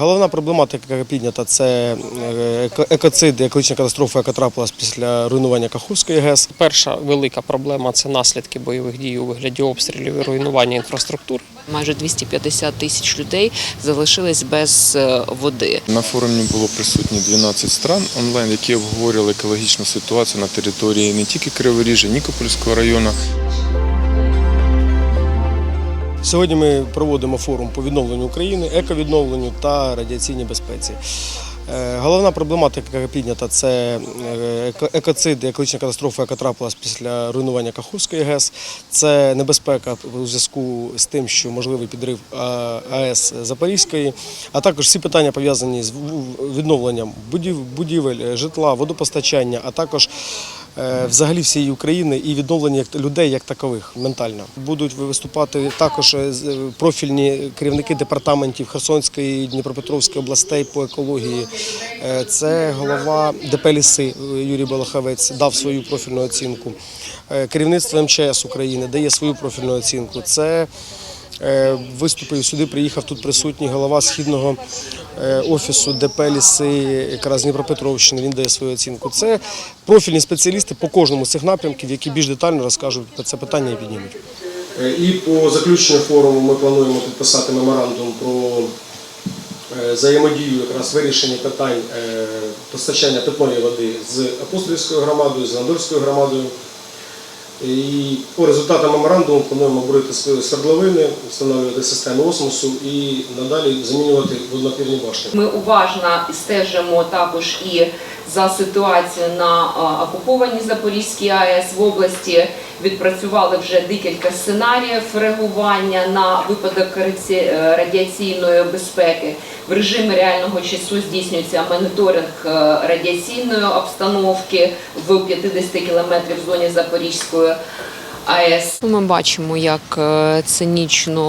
Головна проблематика, яка піднята, це е, еко- екоцид, екологічна катастрофа, яка трапилась після руйнування Каховської ГЕС. Перша велика проблема це наслідки бойових дій у вигляді обстрілів і руйнування інфраструктури. Майже 250 тисяч людей залишились без е, води. На форумі було присутні 12 стран онлайн, які обговорювали екологічну ситуацію на території не тільки Криворіжжя, Нікопольського району. Сьогодні ми проводимо форум по відновленню України, ековідновленню та радіаційній безпеці. Е, Головна проблематика, яка піднята, це е, екоцид, екологічна катастрофа, яка трапилась після руйнування Каховської ГЕС. Це небезпека у зв'язку з тим, що можливий підрив АЕС Запорізької, а також всі питання пов'язані з відновленням будівель, житла, водопостачання, а також взагалі всієї України і відновлення людей як такових ментально. Будуть виступати також е, е, профільні керівники департаментів Херсонської, Дніпропетровської областей по екології. Е, Це голова ДП «Ліси» е, Юрій Балахавець дав свою профільну оцінку. Е, Керівництво МЧС України дає свою профільну оцінку. Це Е, Виступив сюди, приїхав тут присутній голова східного е, офісу ДП «Ліси» якраз Дніпропетровщини. Він дає свою оцінку. Це профільні спеціалісти по кожному з цих напрямків, які більш детально розкажуть про це питання і піднімуть. Е, І по заключенню форуму ми плануємо підписати меморандум про е, взаємодію якраз вирішення питань е, постачання питної води з апостолівською громадою, з Андорською громадою. І по результатам меморандуму плануємо бурити свердловини, встановлювати системи осмосу і надалі замінювати воднопірні башти. Ми уважно стежимо також і за ситуацією на окупованій Запорізькій АЕС в області. Відпрацювали вже декілька сценаріїв реагування на випадок е, радіаційної безпеки. В режимі реального часу здійснюється моніторинг е, радіаційної обстановки в 50 кілометрів зоні Запорізької АЕС. Ми бачимо, як е, цинічно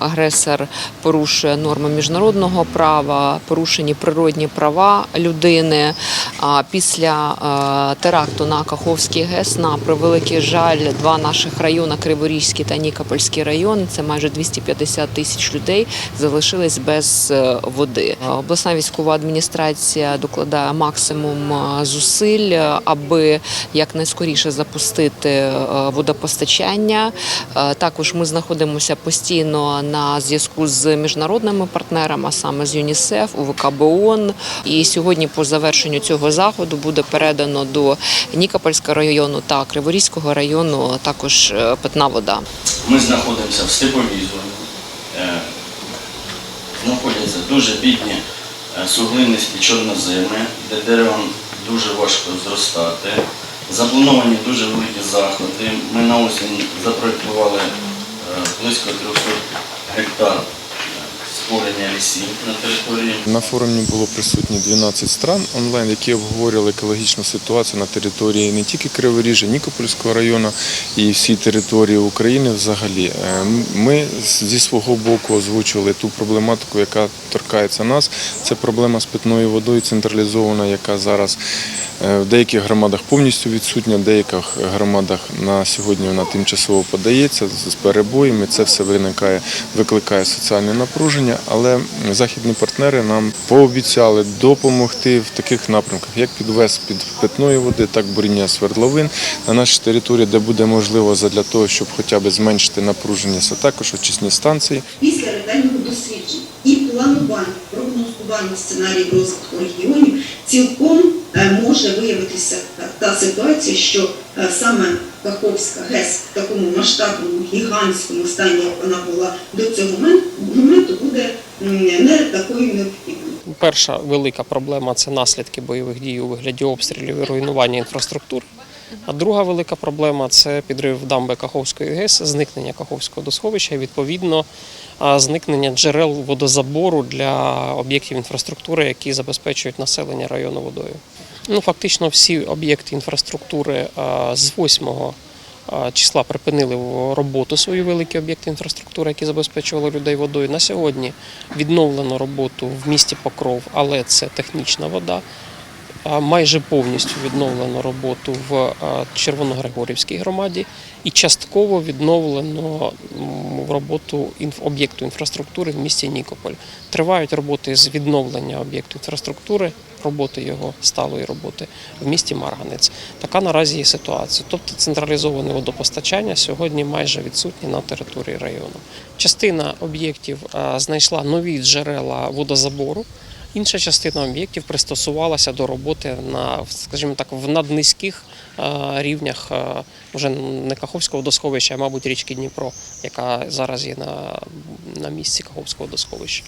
е, агресор порушує норми міжнародного права, порушені природні права людини. А після е, теракту на Каховський ГЕС, на превеликий жаль, два наших райони Криворізький та Нікопольський район, це майже 250 тисяч людей, залишились без води. Обласна військова адміністрація докладає максимум зусиль, аби якнайскоріше запустити водопостачання. Е, Також ми знаходимося постійно на зв'язку з міжнародними партнерами, а саме з ЮНІСЕФ, УВКБ ООН. І сьогодні, по завершенню цього заходу, буде передано до Нікопольського району та Криворізького району також е, питна вода. Ми знаходимося в степовій зоні. Е, Знаходяться дуже бідні е, суглинисті чорноземи, де деревам дуже важко зростати. Заплановані дуже великі заходи. Ми на осінь запроєктували е, близько 300 гектар е, створення лісів на території. На форумі було присутні 12 стран онлайн, які обговорювали екологічну ситуацію на території не тільки Криворіжжя, Нікопольського району і всій території України взагалі. Е, Ми зі свого боку озвучували ту проблематику, яка торкається нас. Це проблема з питною водою централізована, яка зараз е, в деяких громадах повністю відсутня, в деяких громадах на сьогодні вона тимчасово подається з перебоями. Це все виникає, викликає соціальне напруження, але західні партнери нам пообіцяли допомогти в таких напрямках, як підвез під питної води, так буріння свердловин на нашій території, де буде можливо задля того, щоб хоча б зменшити напруження, це також очисні станції. після ретельного дослідження і планування, прогнозування сценаріїв розвитку регіонів цілком е, може виявитися та- ситуація, що саме Каховська ГЕС в такому масштабному, гігантському стані, як вона була до цього моменту, моменту буде не такою необхідною. Перша велика проблема це наслідки бойових дій у вигляді обстрілів і руйнування інфраструктури. А друга велика проблема це підрив дамби Каховської ГЕС, зникнення Каховського досховища і відповідно зникнення джерел водозабору для об'єктів інфраструктури, які забезпечують населення району водою. Ну, фактично, всі об'єкти інфраструктури з 8 числа припинили роботу свої великі об'єкти інфраструктури, які забезпечували людей водою. На сьогодні відновлено роботу в місті Покров, але це технічна вода. Майже повністю відновлено роботу в а, Червоногригорівській громаді і частково відновлено роботу об'єкту інфраструктури в місті Нікополь. Тривають роботи з відновлення об'єкту інфраструктури, роботи його сталої роботи в місті Марганець. Така наразі є ситуація. Тобто централізоване водопостачання сьогодні майже відсутнє на території району. Частина об'єктів знайшла нові джерела водозабору. Інша частина об'єктів пристосувалася до роботи на, скажімо так, в наднизьких е, рівнях е, вже не Каховського досховища, а мабуть річки Дніпро, яка зараз є на, на місці Каховського водосховища.